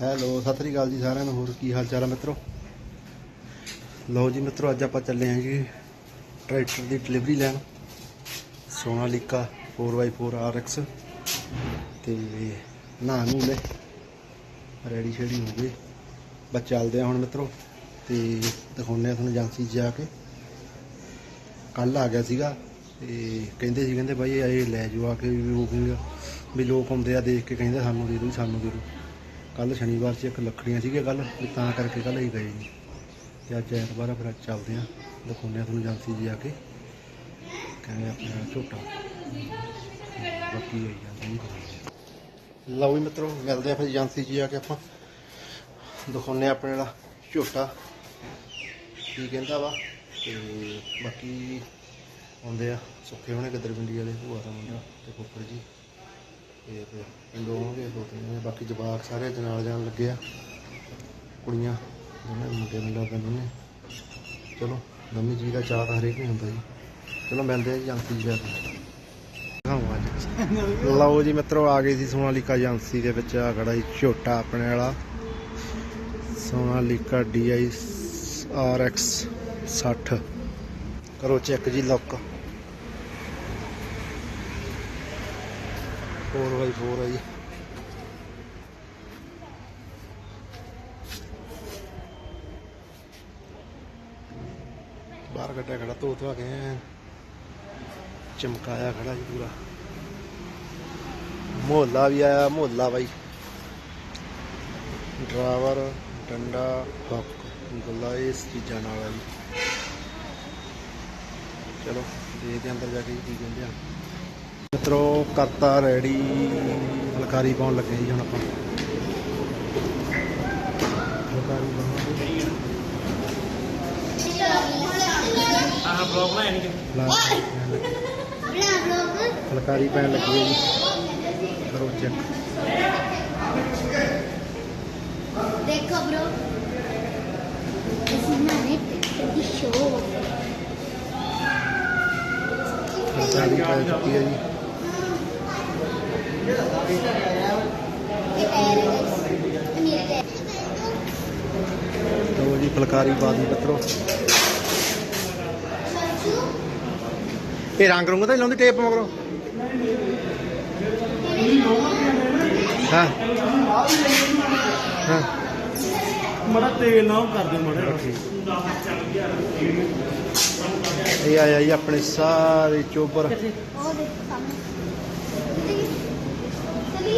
Hello, Sat Sri ਅਕਾਲ ਜੀ ਸਾਰਿਆਂ ਨੂੰ। ਹੋਰ ਕੀ ਹਾਲ ਚਾਲ ਹੈ ਮਿੱਤਰੋ? ਲਓ ਜੀ ਮਿੱਤਰੋ, ਅੱਜ ਆਪਾਂ ਚੱਲੇ ਹਾਂ ਜੀ ਟਰੈਕਟਰ ਦੀ ਡਿਲੀਵਰੀ ਲੈਣ। ਸੋਨਾਲੀਕਾ 4x4 RX ਤੇ ਨਾ ਨੂੰ ਲੈ, ਰੈਡੀ ਸ਼ੈਡੀ ਹੋ ਗਏ। ਬਸ ਚੱਲਦੇ ਆ ਹੁਣ ਮਿੱਤਰੋ, ਤੇ ਦਿਖਾਉਂਦੇ ਆ ਤੁਹਾਨੂੰ ਏਜੰਸੀ 'ਚ ਜਾ ਕੇ। ਕੱਲ ਆ ਗਿਆ ਸੀਗਾ, ਤੇ ਕਹਿੰਦੇ ਸੀ, ਕਹਿੰਦੇ ਬਾਈ ਇਹ ਲੈ ਜਾਓ ਆ ਕੇ, ਵੀ ਬੁਕਿੰਗ ਵੀ ਲੋਕ ਹੁੰਦੇ ਆ ਦੇਖ ਕੇ, ਕਹਿੰਦੇ ਸਾਨੂੰ ਦੇ ਦਿਓ, ਸਾਨੂੰ ਦੇ ਦਿਓ। ਕੱਲ ਸ਼ਨੀਵਾਰ ਸੀ, ਇੱਕ ਲੱਕੜੀਆਂ ਸੀਗੀਆਂ ਕੱਲ ਵੀ ਤਾਂ ਕਰਕੇ ਕੱਲ ਹੀ ਗਏ ਜੀ ਤੇ ਅੱਜ ਐਤਵਾਰ ਆ, ਫਿਰ ਅੱਜ ਚੱਲਦੇ ਆ ਦਿਖਾਉਂਦੇ ਆ ਤੁਹਾਨੂੰ ਏਜੰਸੀ ਜੀ ਆ ਕੇ। ਕਹਿੰਦੇ ਆਪਣਾ ਝੋਟਾ। ਬਾਕੀ ਹੋਈ ਜਾਂਦਾ ਨਹੀਂ ਲਓ ਵੀ ਮਿੱਤਰੋ, ਮਿਲਦੇ ਆ ਫਿਰ ਏਜੰਸੀ ਜੀ ਆ ਕੇ ਆਪਾਂ। ਦਿਖਾਉਂਦੇ ਆ ਆਪਣੇ ਜਿਹੜਾ ਝੋਟਾ। ਕੀ ਕਹਿੰਦਾ ਵਾ? ਤੇ ਬਾਕੀ ਆਉਂਦੇ ਆ, ਸੁੱਖੇ ਹੋਣੇ ਗਿੱਦੜ ਪਿੰਡੀ ਵਾਲੇ, ਭੂਆ ਦਾ ਮੁੰਡਾ ਤੇ ਫੁੱਫੜ ਜੀ। ਤੇ ਫਿਰ ਪਿੰਡੋਂ ਆਉਣਗੇ ਦੋ ਤਿੰਨ ਜਣੇ, ਬਾਕੀ ਜਵਾਕ ਸਾਰੇ ਦੇ ਨਾਲ ਜਾਣ ਲੱਗੇ ਆ, ਕੁੜੀਆਂ ਜਿਹਨਾਂ ਦੇ ਮੁੰਡੇ ਮੁੰਡਾ ਦਾ ਨੇ ਚਲੋ ਨਵੀਂ ਜੀ ਦਾ ਚਾਹ ਤਾਂ ਹਰੇਕ ਨੂੰ ਹੁੰਦਾ ਜੀ। ਚਲੋ ਮਿਲਦੇ ਆ ਏਜੰਸੀ ਜਾ ਅੱਜ। ਲਓ ਜੀ ਮਿੱਤਰੋ, ਆ ਗਏ ਸੀ ਸੋਨਾਲੀਕਾ ਏਜੰਸੀ ਦੇ ਵਿੱਚ ਆ ਖੜਾ ਜੀ ਛੋਟਾ ਆਪਣੇ ਵਾਲਾ। ਸੋਨਾਲੀਕਾ DI RX 60 ਕਰੋ ਚੈੱਕ ਜੀ, ਲੁੱਕ। 4x4 ਹੈ ਜੀ। ਬਾਹਰ ਕੱਢਿਆ ਖੜਾ, ਧੋ ਧਵਾ ਕੇ ਚਮਕਾਇਆ ਖੜਾ ਜੀ ਪੂਰਾ। ਮੋਹਲਾ ਵੀ ਆਇਆ, ਮੋਹਲਾ ਬਾਈ। ਡਰਾਈਵਰ ਡੰਡਾ, ਹੱਕ, ਗੁੱਲਾ, ਇਸ ਚੀਜ਼ਾਂ ਨਾਲ ਆ ਜੀ। ਚਲੋ, ਦੇਖਦੇ ਅੰਦਰ ਜਾ ਕੇ ਕੀ ਕਹਿੰਦੇ ਆ। ਮਿੱਤਰੋ ਕਰਤਾ ਰੈਡੀ। ਫਲਕਾਰੀ ਪਾਉਣ ਲੱਗੇ ਜੀ ਹੁਣ ਆਪਾਂ। ਫਲਕਾਰੀ ਫਲਕਾਰੀ ਪੈਣ ਲੱਗੀ ਜੀ। ਕਰੋ ਚੈੱਕ ਦੇਖੋ ਬ్రో ਇਸ ਨਾ ਨੈਟ ਦੀ ਸ਼ੋਅ ਫਲਕਾਰੀ ਪੈ ਚੁੱਕੀ ਹੈ ਜੀ। ਲੋ ਜੀ ਫਲਕਾਰੀ ਬਾਦੀ ਪੱਤਰੋ ਇਹ ਰੰਗ ਰੰਗ ਤਾਂ ਲਾਉਂਦੀ ਟੇਪ ਮਗਰੋਂ? ਹਾਂ। ਹਾਂ। ਮੜਾ ਤੇਲ ਨਾ ਕਰ ਮੜਾ ਇਹ ਆਇਆ ਜੀ ਆਪਣੇ ਸਾਰੇ ਚੋਬਰ।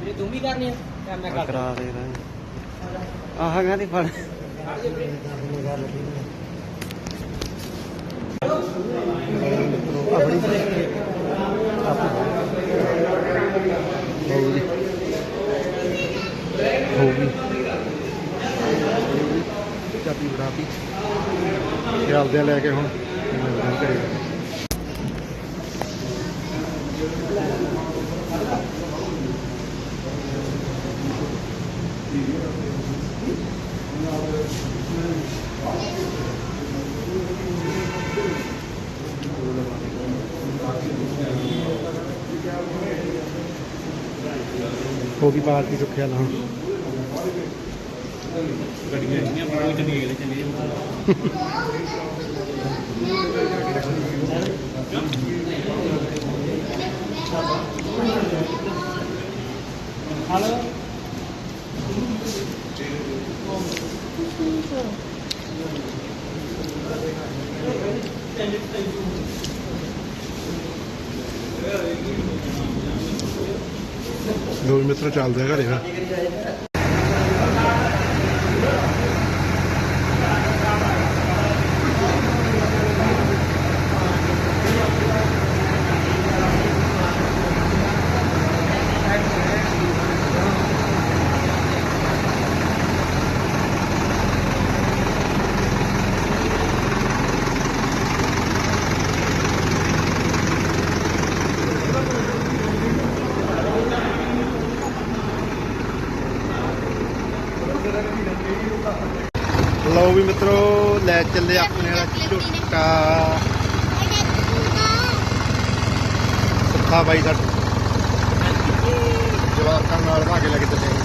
ਇਹ ਤੂੰ ਵੀ ਕਰਨੀ ਹੈ ਮੈਂ ਕਰ ਕਰਾ ਦੇ ਆਹ ਗਾਂ ਦੀ ਫੜ। ਹੋ ਚੱਲਦੇ ਆ ਲੈ ਕੇ ਹੁਣ ਮਿਲਦੇ ਆ ਘਰੇ ਹੋ ਗਈ ਪਾਰਟੀ ਸੁੱਖਿਆ ਨਾ ਹੁਣ ਗੱਡੀਆਂ ਜਿਹੜੀਆਂ ਬਹੁਤ ਚੰਗੀ ਗਏ ਚੰਗੀ ਹਲੋ ਦੋ ਮਿੱਤਰ ਚੱਲਦੇ ਆ ਘਰੇ ਫਿਰ ਲਓ ਵੀ ਮਿੱਤਰੋ ਲੈ ਚੱਲੇ ਆਪਣੇ ਵਾਲਾ ਝੁੱਟਾ ਸੁੱਖਾ ਬਾਈ ਦਾ। ਜਵਾਕਾਂ ਨਾਲ ਭਾਗੇ ਲੈ ਕੇ ਚੱਲੇ।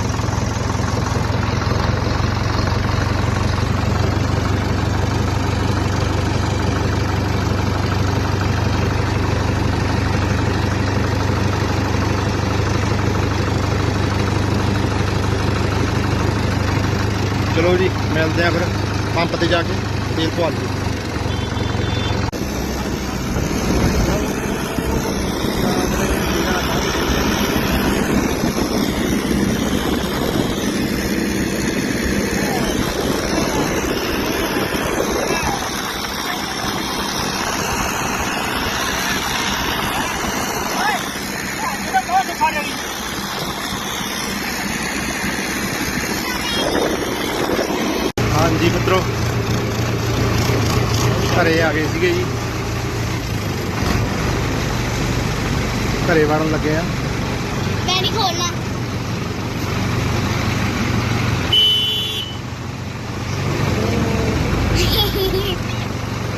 ਚਲੋ ਜੀ ਮਿਲਦੇ ਆ ਫਿਰ। ਪੰਪ ਤੇ ਜਾ ਕੇ ਤੇਲ ਪਵਾ ਲਈਏ ਹਾਂਜੀ ਮਿੱਤਰੋ ਘਰੇ ਆ ਗਏ ਸੀਗੇ ਜੀ। ਘਰੇ ਵੜਨ ਲੱਗੇ ਆ। ਮੈਂ ਨਹੀਂ ਖੋਲਣਾ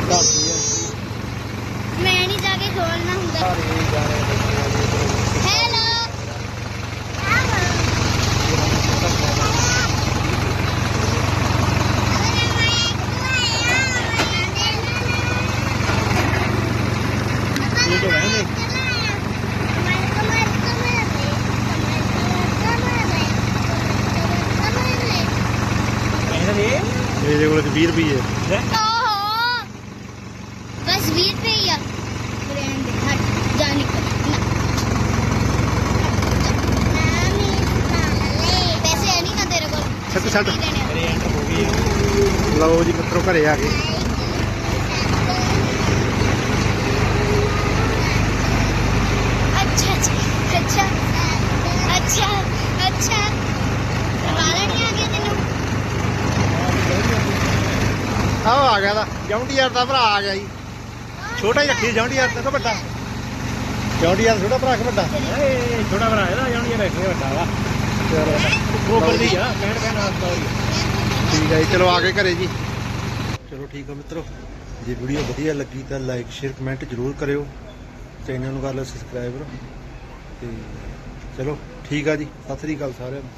ਘਰ ਦੇ ਆ ਮੈਂ ਨਹੀਂ ਜਾ ਕੇ ਖੋਲਣਾ ਹੁੰਦਾ ਘਰੇ ਜਾਣੇ ਬੱਚੇ ਆ ਜੀ ਹੈਲੋ ਇਹ ਤਾਂ ਰਹਿੰਦੇ ਕਹਿੰਦੇ ਨੇ ਇਹਦੇ ਕੋਲ 20 ਰੁਪਏ ਓਹੋ ਬਸ 20 ਰੁਪਏ ਹੀ ਆ। ਬ੍ਰਾਂਡ ਹਟ ਜਾ ਨਿਕਲ। ਨਾ। ਪੈਸੇ ਹੈ ਨਹੀਂ ਨਾ ਤੇਰੇ ਕੋਲ। ਛੱਡ ਛੱਡ। ਨਹੀਂ ਦੇਣੇ ਮੇਰੇ ਐਂਟਰ ਹੋ ਗਈ ਲਓ ਜੀ ਮਿੱਤਰੋ ਘਰੇ ਆ ਗਏ ਅੱਛਾ ਅੱਛਾ ਅੱਛਾ ਅੱਛਾ ਅੱਛਾ ਵਾਲਾ ਨਹੀਂ ਆ ਗਿਆ ਤੈਨੂੰ ਆਹ ਆ ਗਿਆ ਦਾ ਜੌਂਡੀਆਰ ਦਾ ਭਰਾ ਆ ਗਿਆ ਜੀ। ਛੋਟਾ ਹੀ ਰੱਖੀ ਜੌਂਡੀਆਰ ਦਾ ਕਿ ਵੱਡਾ। ਜੌਂਡੀਆਰ ਛੋਟਾ ਭਰਾ ਕਿ ਵੱਡਾ? ਏ ਛੋਟਾ ਭਰਾ ਇਹਦਾ ਇਹ ਬੈਠੇ ਵੱਡਾ ਵਾ। ਚਲੋ ਉਹ ਕਰਦੀ ਆ ਕਹਿਣ ਕਹਿਣ ਹੋਈ ਠੀਕ ਹੈ ਚਲੋ ਆ ਗਏ ਘਰੇ ਜੀ। ਚਲੋ ਠੀਕ ਆ ਮਿੱਤਰੋ ਜੇ ਵੀਡੀਓ ਵਧੀਆ ਲੱਗੀ ਤਾਂ ਲਾਈਕ ਸ਼ੇਅਰ ਕਮੈਂਟ ਜ਼ਰੂਰ ਕਰਿਓ। ਚੈਨਲ ਨੂੰ ਕਰ ਲਓ ਸਬਸਕ੍ਰਾਈਬ ਤੇ ਚਲੋ ਠੀਕ ਆ ਜੀ ਸਤਿ ਸ੍ਰੀ ਅਕਾਲ ਸਾਰਿਆਂ ਨੂੰ।